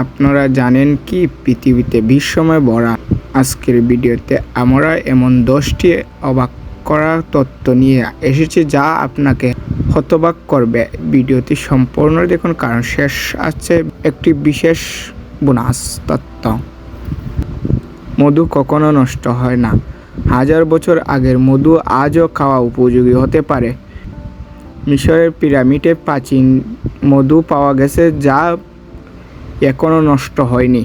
আপনারা জানেন কি? পৃথিবীতে বিস্ময় ভরা আজকের ভিডিওতে আমরা এমন দশটি অবাক করা তত্ত্ব নিয়ে এসেছি যা আপনাকে হতবাক করবে। ভিডিওটি সম্পূর্ণ দেখুন, কারণ শেষ আছে একটি বিশেষ বোনাস তত্ত্ব। মধু কখনো নষ্ট হয় না। হাজার বছর আগের মধু আজও খাওয়া উপযোগী হতে পারে। মিশরের পিরামিডে প্রাচীন মধু পাওয়া গেছে, যা এখনও নষ্ট হয়নি।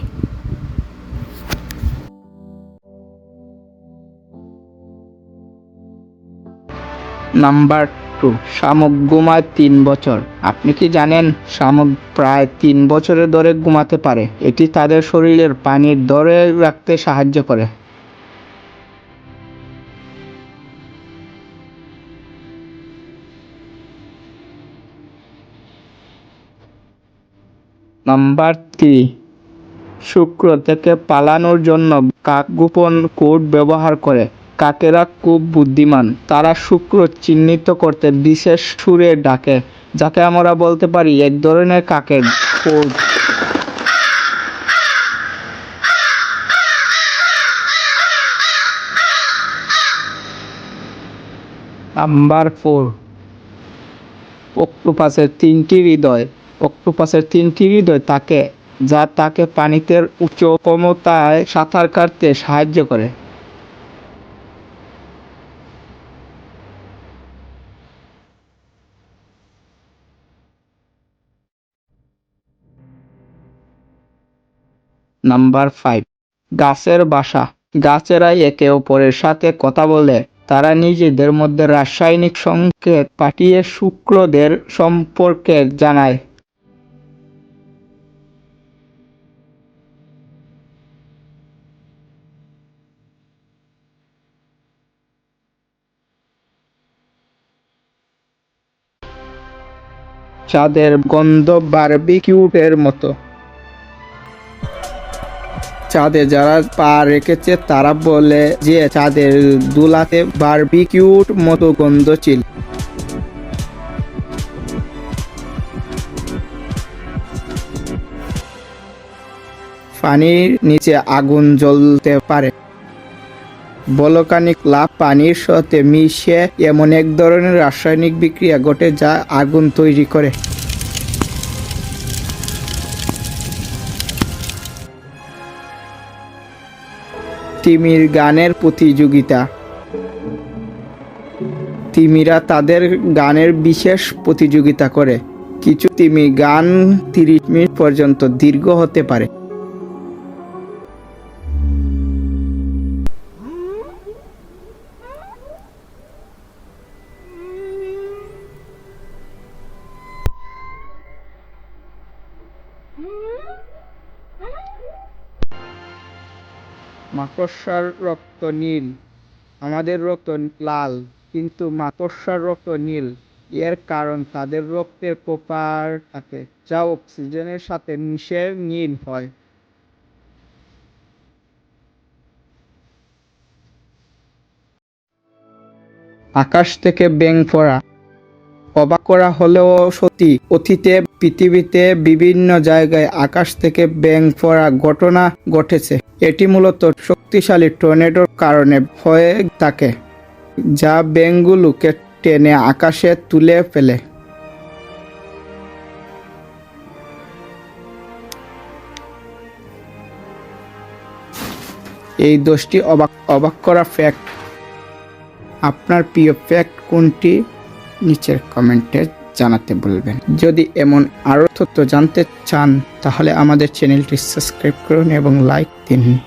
নাম্বার টু, শামুক ঘুমায় তিন বছর। আপনি কি জানেন, শামুক প্রায় তিন বছরের ধরে ঘুমাতে পারে। এটি তাদের শরীরের পানির দরে রাখতে সাহায্য করে। নাম্বার থ্রি শুক্র থেকে পালানোর জন্য কাক গোপন কোড ব্যবহার করে। কাকেরা খুব বুদ্ধিমান, তারা শুক্র চিহ্নিত করতে বিশেষ সুরে ডাকে, যাকে আমরা বলতে পারি এক ধরনের কাকের কোড। নাম্বার ফোর অক্টোপাসের তিনটি হৃদয়। অক্টোপাসের তিনটি হৃদয় তাকে, যা তাকে পানিতে উচ্চ ক্ষমতায় সাঁতার কাটতে সাহায্য করে। নাম্বার ফাইভ, গাছের বাসা। গাছেরা একে অপরের সাথে কথা বলে। তারা নিজেদের মধ্যে রাসায়নিক সংকেত পাঠিয়ে শুক্রদের সম্পর্কে জানায়। চাঁদের গন্ধ বারবিকিউটের মতো। চাঁদে যারা পা রেখেছে, তারা বলে যে চাঁদের দুলাতে বারবিকিউট মতো গন্ধ ছিল। পানির নিচে আগুন জ্বলতে পারে। বলকানিক লাভ পানির সাথে মিশে এমন এক ধরনের রাসায়নিক বিক্রিয়া ঘটে যা আগুন তৈরি করে। তিমির গানের প্রতিযোগিতা। তিমিরা তাদের গানের বিশেষ প্রতিযোগিতা করে। কিছু তিমি গান তিরিশ মিনিট পর্যন্ত দীর্ঘ হতে পারে। মাকড়সার রক্ত নীল, আমাদের রক্ত লাল, কিন্তু মাকড়সার রক্ত নীল। এর কারণ তাদের রক্তের কোপার থাকে, যা অক্সিজেনের সাথে মিশে নীল হয়। আকাশ থেকে ব্যাং পড়া অবাক করা হলেও সত্যি, অতীতে, পৃথিবীতে বিভিন্ন জায়গায় আকাশ থেকে ব্যাং পড়া ঘটনা ঘটেছে। এটি মূলত শক্তিশালী টর্নেডোর কারণে হয়ে থাকে, যা ব্যাংগুলোকে টেনে আকাশে তুলে ফেলে। এই দোষটি অবাক অবাক করা ফ্যাক্ট আপনার প্রিয় ফ্যাক্ট কোনটি? নিচের কমেন্টে জানাতে বলবেন যদি এমন আরও তথ্য জানতে চান, তাহলে আমাদের চ্যানেলটি সাবস্ক্রাইব করুন এবং লাইক দিন।